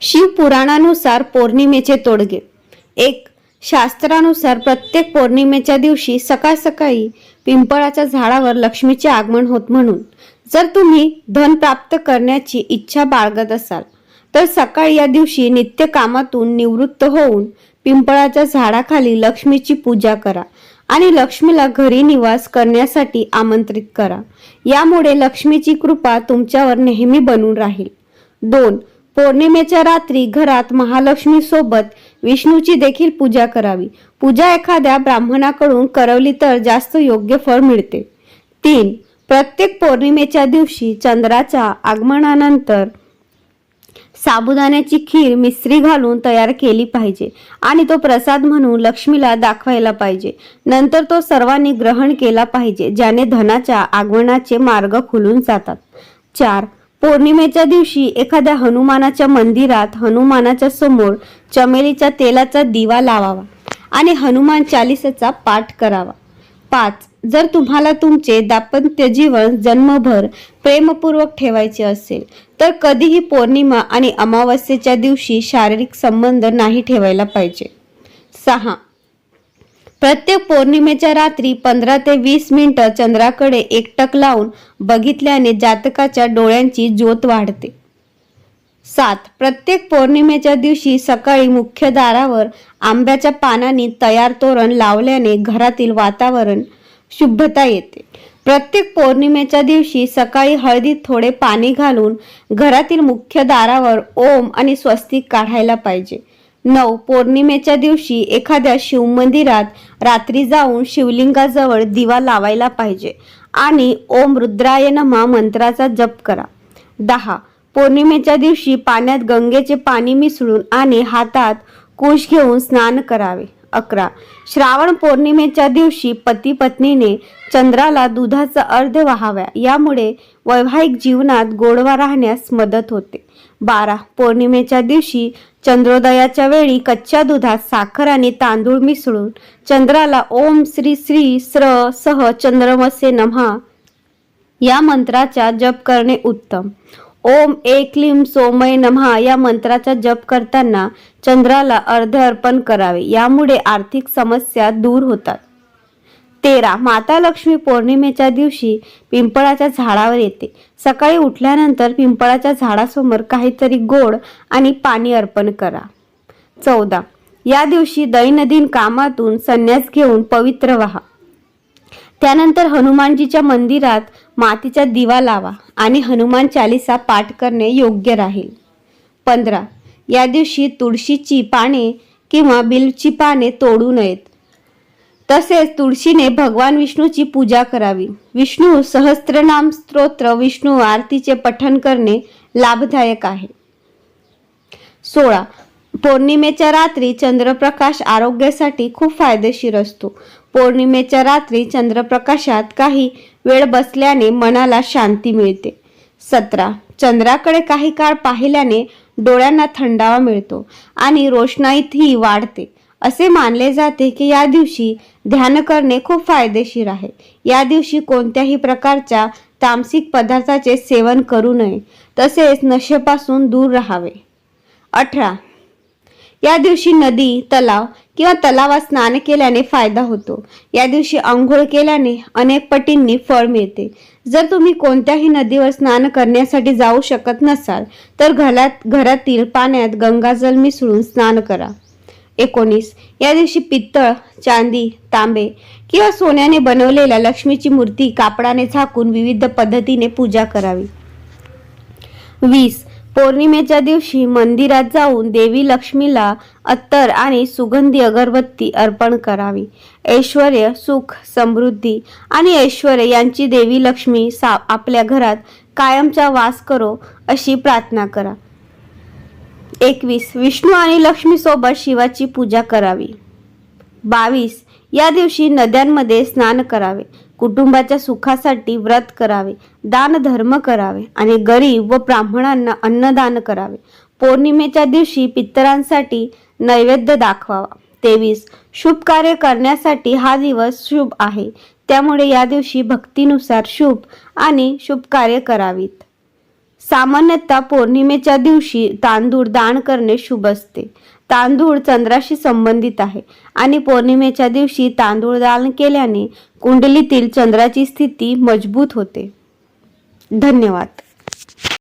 शिवपुराणानुसार पौर्णिमेचे तोडगे. एक शास्त्रानुसार प्रत्येक पौर्णिमेच्या दिवशी सकाळ सकाळी पिंपळाच्या झाडावर लक्ष्मीचे आगमन होत म्हणून. जर तुम्ही धन प्राप्त करण्याची इच्छा बाळगत असाल तर सकाळी या दिवशी नित्य कामातून निवृत्त होऊन पिंपळाच्या झाडाखाली लक्ष्मीची पूजा करा आणि लक्ष्मीला घरी निवास करण्यासाठी आमंत्रित करा. यामुळे लक्ष्मीची कृपा तुमच्यावर नेहमी बनून राहील. दोन पौर्णिमेच्या रात्री घरात महालक्ष्मी सोबत विष्णूची देखील पूजा करावी. पूजा एखाद्या ब्राह्मणाकडून करवली तर जास्त योग्य फळ मिळते. तीन प्रत्येक पौर्णिमेच्या दिवशी चंद्राच्या आगमनानंतर साबुदाण्याची खीर मिश्री घालून तयार केली पाहिजे आणि तो प्रसाद म्हणून लक्ष्मीला दाखवायला पाहिजे. नंतर तो सर्वांनी ग्रहण केला पाहिजे ज्याने धनाच्या आगमनाचे मार्ग खुलून जातात. चार पौर्णिमेच्या दिवशी एखाद्या हनुमानाच्या मंदिरात हनुमानाच्या समोर चमेलीच्या तेलाचा दिवा लावावा आणि हनुमान चालिसाचा पाठ करावा. पाच जर तुम्हाला तुमचे दाम्पत्य जीवन जन्मभर प्रेमपूर्वक ठेवायचे असेल तर कधीही पौर्णिमा आणि अमावस्येच्या दिवशी शारीरिक संबंध नाही ठेवायला पाहिजे. सहा प्रत्येक पौर्णिमेच्या रात्री पंधरा ते वीस मिनिटं चंद्राकडे एकटक लावून बघितल्याने जातकाच्या डोळ्यांची ज्योत वाढते. सात प्रत्येक पौर्णिमेच्या दिवशी सकाळी मुख्य दारावर आंब्याच्या पानांनी तयार तोरण लावल्याने घरातील वातावरण शुभता येते. प्रत्येक पौर्णिमेच्या दिवशी सकाळी हळदीत थोडे पाणी घालून घरातील मुख्य दारावर ओम आणि स्वस्तिक काढायला पाहिजे. नऊ पौर्णिमेच्या दिवशी एखाद्या शिवमंदिरात रात्री जाऊन शिवलिंगाजवळ दिवा लावायला पाहिजे आणि ओम रुद्राय नमा मंत्राचा जप करा. दहा पौर्णिमेच्या दिवशी पाण्यात गंगेचे पाणी मिसळून आणि हातात कुश घेऊन स्नान करावे. अकरा. श्रावण पौर्णिमेच्या दिवशी पती पत्नीने चंद्राला दुधाचा अर्ध वाहाव्या यामुळे वैवाहिक जीवनात गोडवा राहण्यास मदत होते. बारा. पौर्णिमेच्या दिवशी चंद्रोदयाच्या वेळी कच्च्या दुधात साखर आणि तांदूळ मिसळून चंद्राला ओम श्री श्री स्र सह चंद्रमसे नमहा या मंत्राचा जप करणे उत्तम. ओम एक क्लीम सोमय नमहा या मंत्राचा जप करताना चंद्राला अर्ध अर्पण करावे. यामुळे आर्थिक समस्या दूर होतात. तेरा. माता लक्ष्मी पौर्णिमेच्या दिवशी पिंपळाच्या झाडावर येते. सकाळी उठल्यानंतर पिंपळाच्या झाडासमोर काहीतरी गोड आणि पाणी अर्पण करा. चौदा. या दिवशी दैनंदिन कामातून संन्यास घेऊन पवित्र व्हा. त्यानंतर हनुमानजीच्या मंदिरात मातीचा दिवा लावा आणि हनुमान चालिसा पाठ करणे योग्य राहील. पंधरा या दिवशी तुळशीची पाने किंवा बिलची पाने तोडू नयेत. तसेच तुळशीने भगवान विष्णूची पूजा करावी. विष्णू सहस्त्रनाम स्तोत्र विष्णू आरतीचे पठण करणे लाभदायक आहे. सोळा पौर्णिमेच्या रात्री चंद्रप्रकाश आरोग्यासाठी खूप फायदेशीर असतो. पौर्णिमेच्या रात्री चंद्रप्रकाशात काही वेळ बसल्याने मनाला शांती मिळते. सतरा. चंद्राकडे काही काळ पाहिल्याने डोळ्यांना थंडावा मिळतो आणि रोषणाईतही वाढते. असे मानले जाते की या दिवशी ध्यान करणे खूप फायदेशीर आहे. या दिवशी कोणत्याही प्रकारच्या तामसिक पदार्थाचे सेवन करू नये. तसेच नशेपासून दूर राहावे. अठरा. या दिवशी नदी तलाव किंवा तलावात स्नान केल्याने फायदा होतो. या दिवशी आंघोळ केल्याने अनेक पटींनी फळ मिळते. जर तुम्ही कोणत्याही नदीवर स्नान करण्यासाठी जाऊ शकत नसाल तर घरात घरातील पाण्यात गंगाजल मिसळून स्नान करा. एकोणीस. या दिवशी पित्तळ चांदी तांबे किंवा सोन्याने बनवलेल्या लक्ष्मीची मूर्ती कापडाने झाकून विविध पद्धतीने पूजा करावी. वीस. पौर्णिमेच्या दिवशी मंदिरात जाऊन देवी लक्ष्मीला अत्तर आणि सुगंधी अगरबत्ती अर्पण करावी. ऐश्वर सुख समृद्धी आणि ऐश्वर यांची देवी लक्ष्मी सा आपल्या घरात कायमचा वास करो अशी प्रार्थना करा. एकवीस विष्णू आणि लक्ष्मीसोबत शिवाची पूजा करावी. बावीस या दिवशी नद्यांमध्ये स्नान करावे. कुटुंबाच्या सुखासाठी व्रत करावे दान धर्म करावे आणि गरीब व ब्राह्मणांना अन्नदान करावे. पौर्णिमेच्या दिवशी पितरांसाठी नैवेद्य दाखवावा. तेवीस शुभ कार्य करण्यासाठी हा दिवस शुभ आहे. त्यामुळे या दिवशी भक्तीनुसार शुभ आणि शुभ कार्य करावीत. सामान्यतः पौर्णिमेच्या दिवशी तांदूळ दान करणे शुभ असते. तांदूळ चंद्राशी संबंधित आहे. आणि पौर्णिमेच्या दिवशी तांदूळ दान केल्याने कुंडलीतील चंद्राची स्थिती मजबूत होते. धन्यवाद.